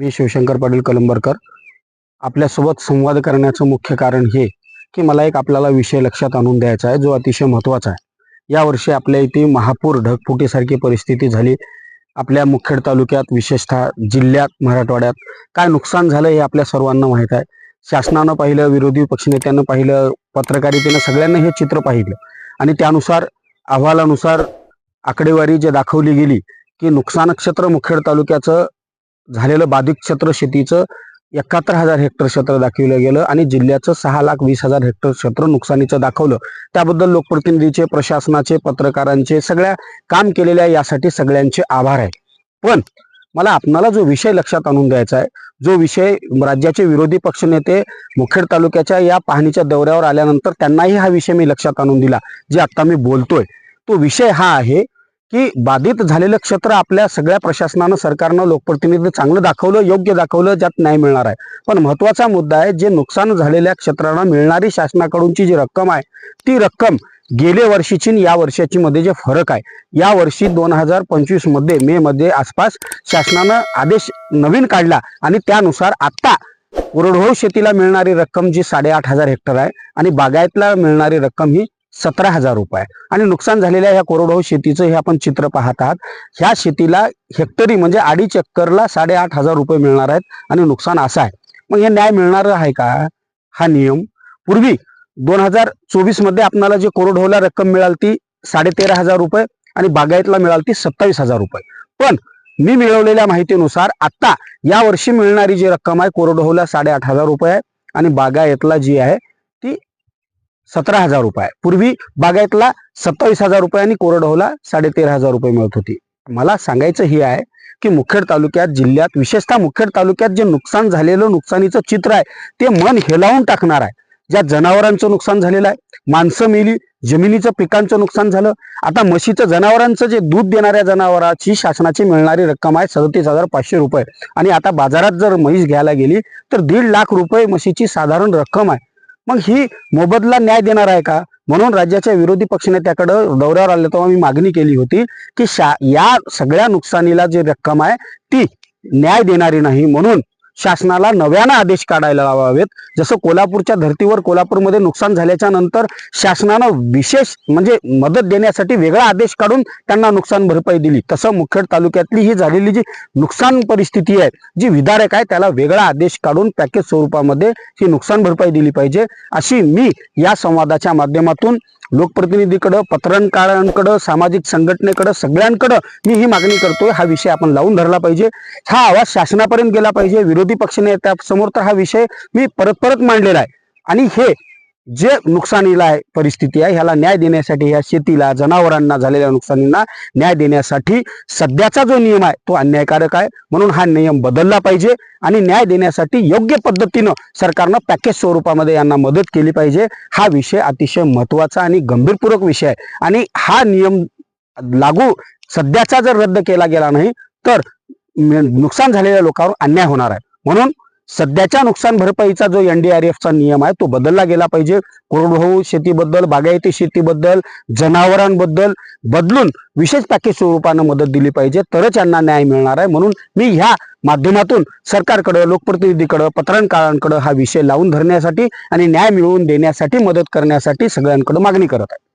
मी शिवशंकर पाटील कलंबरकर. आपल्यासोबत संवाद करण्याचं मुख्य कारण हे की मला एक आपल्याला विषय लक्षात आणून द्यायचा आहे जो अतिशय महत्त्वाचा आहे. यावर्षी आपल्या इथे महापूर ढगफुटीसारखी परिस्थिती झाली. आपल्या मुखेड तालुक्यात विशेषतः जिल्ह्यात मराठवाड्यात काय नुकसान झालं हे आपल्या सर्वांना माहीत आहे. शासनानं पाहिलं विरोधी पक्षनेत्यानं पाहिलं पत्रकारितेनं सगळ्यांना हे चित्र पाहिलं. आणि त्यानुसार अहवालानुसार आकडेवारी जे दाखवली गेली की नुकसान क्षेत्र मुखेड तालुक्याचं झालेलं बाधित क्षेत्र शेतीचं एकाहत्तर हजार हेक्टर क्षेत्र दाखवलं गेलं आणि जिल्ह्याचं सहा लाख वीस हजार हेक्टर क्षेत्र नुकसानीचं दाखवलं. त्याबद्दल लोकप्रतिनिधीचे प्रशासनाचे पत्रकारांचे सगळ्या काम केलेल्या यासाठी सगळ्यांचे आभार आहे. पण मला आपणाला जो विषय लक्षात आणून द्यायचा आहे जो विषय राज्याचे विरोधी पक्षनेते मुखेड तालुक्याच्या या पाहणीच्या दौऱ्यावर आल्यानंतर त्यांनाही हा विषय मी लक्षात आणून दिला जे आता मी बोलतोय. तो विषय हा आहे की बाधित झालेलं क्षेत्र आपल्या सगळ्या प्रशासनानं सरकारनं लोकप्रतिनिधी चांगलं दाखवलं योग्य दाखवलं ज्यात न्याय मिळणार आहे. पण महत्त्वाचा मुद्दा आहे जे नुकसान झालेल्या क्षेत्रानं मिळणारी शासनाकडूनची जी रक्कम आहे ती रक्कम गेल्या वर्षीची या वर्षाची मध्ये जे फरक आहे या वर्षी दोन हजार पंचवीसमध्ये मे मध्ये आसपास शासनानं आदेश नवीन काढला आणि त्यानुसार आता कोरडवाहू शेतीला मिळणारी रक्कम जी साडेआठ हजार हेक्टर आहे आणि बागायतला मिळणारी रक्कम ही सतरा हजार रुपये. आहे. आणि नुकसान झालेल्या ह्या कोरडवाहू शेतीचं हे आपण चित्र पाहत आहात. ह्या शेतीला हेक्टरी म्हणजे अडीच एकरला साडेआठ हजार रुपये मिळणार आहेत आणि नुकसान असं आहे. मग हे न्याय मिळणार आहे का? हा नियम. पूर्वी दोन हजार चोवीसमध्ये आपल्याला जे कोरडवाहूला रक्कम मिळाली ती साडे तेरा हजार रुपये आणि बागायतला मिळाली ती सत्तावीस हजार रुपये. पण मी मिळवलेल्या माहितीनुसार आता या वर्षी मिळणारी जी रक्कम आहे कोरडवाहूला साडेआठ हजार रुपये आहे आणि बागायतला जी आहे ती सतरा हजार रुपये आहे. पूर्वी बागायतला सत्तावीस हजार रुपये आणि कोरडवाहूला साडेतेरा हजार रुपये मिळत होती. मला सांगायचं हे आहे की मुखेड तालुक्यात जिल्ह्यात विशेषतः मुखेड तालुक्यात जे नुकसान झालेलं नुकसानीचं चित्र आहे ते मन हेलावून टाकणार आहे. ज्या जनावरांचं नुकसान झालेलं आहे माणसं मेली जमिनीचं पिकांचं नुकसान झालं. आता म्हशीचं जनावरांचं जे दूध देणाऱ्या जनावराची शासनाची मिळणारी रक्कम आहे सदतीस हजार पाचशे रुपये. आणि आता बाजारात जर म्हैस घ्यायला गेली तर दीड लाख रुपये म्हशीची साधारण रक्कम आहे. मग ही मोबदला न्याय देणार आहे का? म्हणून राज्याच्या विरोधी पक्षनेत्याकडं दौऱ्यावर आले तेव्हा मी मागणी केली होती की शा या सगळ्या नुकसानीला जी रक्कम आहे ती न्याय देणारी नाही. म्हणून शासनाला नव्यानं आदेश काढायला लावावेत. जसं कोल्हापूरच्या धर्तीवर कोल्हापूरमध्ये नुकसान झाल्याच्यानंतर शासनानं विशेष म्हणजे मदत देण्यासाठी वेगळा आदेश काढून त्यांना नुकसान भरपाई दिली. तसं मुखेड तालुक्यातली ही झालेली जी नुकसान परिस्थिती आहे जी विधारक आहे त्याला वेगळा आदेश काढून पॅकेज स्वरूपामध्ये ही नुकसान भरपाई दिली पाहिजे. अशी मी या संवादाच्या माध्यमातून लोकप्रतिनिधीकडं पत्रकारांकडं सामाजिक संघटनेकडं सगळ्यांकडं मी ही मागणी करतोय. हा विषय आपण लावून धरला पाहिजे. हा आवाज शासनापर्यंत गेला पाहिजे. विरोधी पक्षनेत्यासमोर तर हा विषय मी परत परत मांडलेला आहे. आणि हे जे नुकसानीला आहे परिस्थिती आहे ह्याला न्याय देण्यासाठी ह्या शेतीला जनावरांना झालेल्या नुकसानींना न्याय देण्यासाठी सध्याचा जो नियम आहे तो अन्यायकारक आहे. म्हणून हा नियम बदलला पाहिजे आणि न्याय देण्यासाठी योग्य पद्धतीनं सरकारनं पॅकेज स्वरूपामध्ये यांना मदत केली पाहिजे. हा विषय अतिशय महत्त्वाचा आणि गंभीरपूर्वक विषय आहे. आणि हा नियम लागू सध्याचा जर रद्द केला गेला नाही तर नुकसान झालेल्या लोकांवर अन्याय होणार आहे. म्हणून सध्याच्या नुकसान भरपाईचा जो एनडीआरएफचा नियम आहे तो बदलला गेला पाहिजे. कोरडवाहू शेतीबद्दल बागायती शेतीबद्दल जनावरांबद्दल बदलून विशेष पॅकेज स्वरूपानं मदत दिली पाहिजे. तरच यांना न्याय मिळणार आहे. म्हणून मी ह्या माध्यमातून सरकारकडं लोकप्रतिनिधीकडं पत्रकारांकडं हा विषय लावून धरण्यासाठी आणि न्याय मिळवून देण्यासाठी मदत करण्यासाठी सगळ्यांकडे मागणी करत आहे.